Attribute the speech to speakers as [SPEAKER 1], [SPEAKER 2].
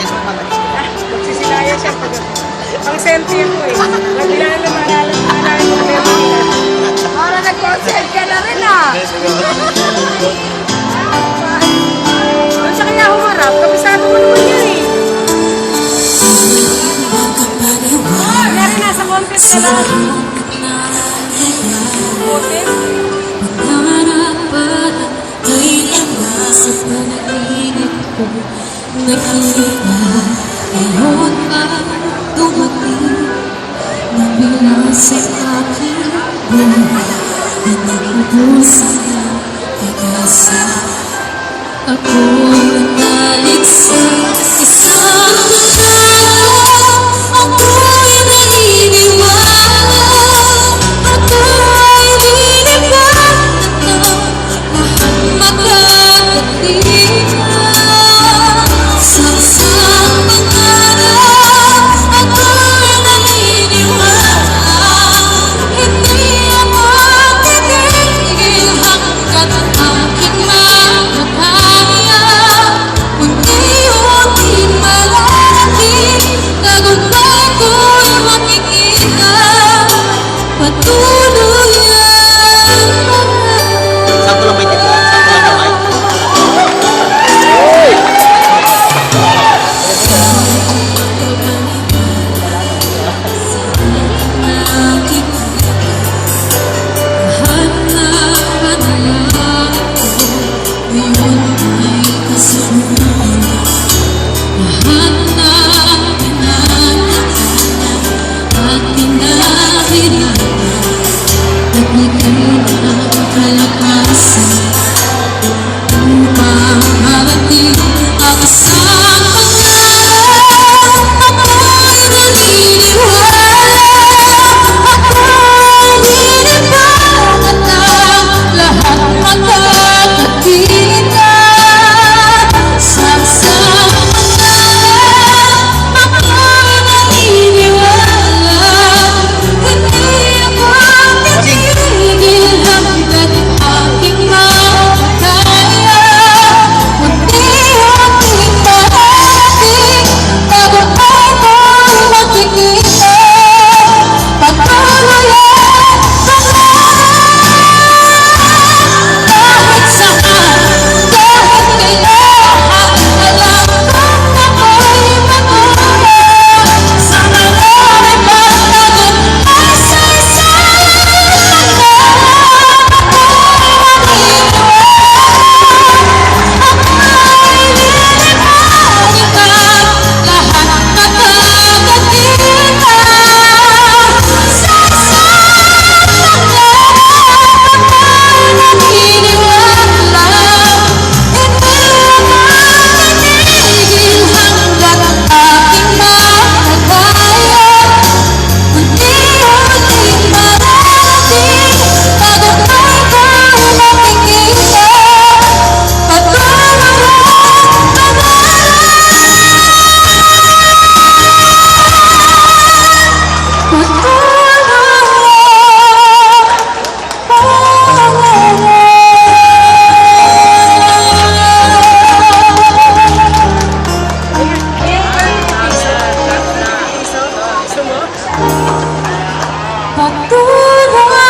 [SPEAKER 1] Sa ko.
[SPEAKER 2] Ah, magsisilaya siya ang senti ako eh. Nagbilang na maalala ko na yung memory.
[SPEAKER 3] Para nag-concert ka na rin ah.
[SPEAKER 2] Doon sa kaya humarap, kabisado mo naman yan eh. Contest ka lang.
[SPEAKER 4] Nakita ngayon pa dumating? Nabila sa aking buhay Na nagpupusan ng pag-asa Ako ang nalig Oh like it. Patulad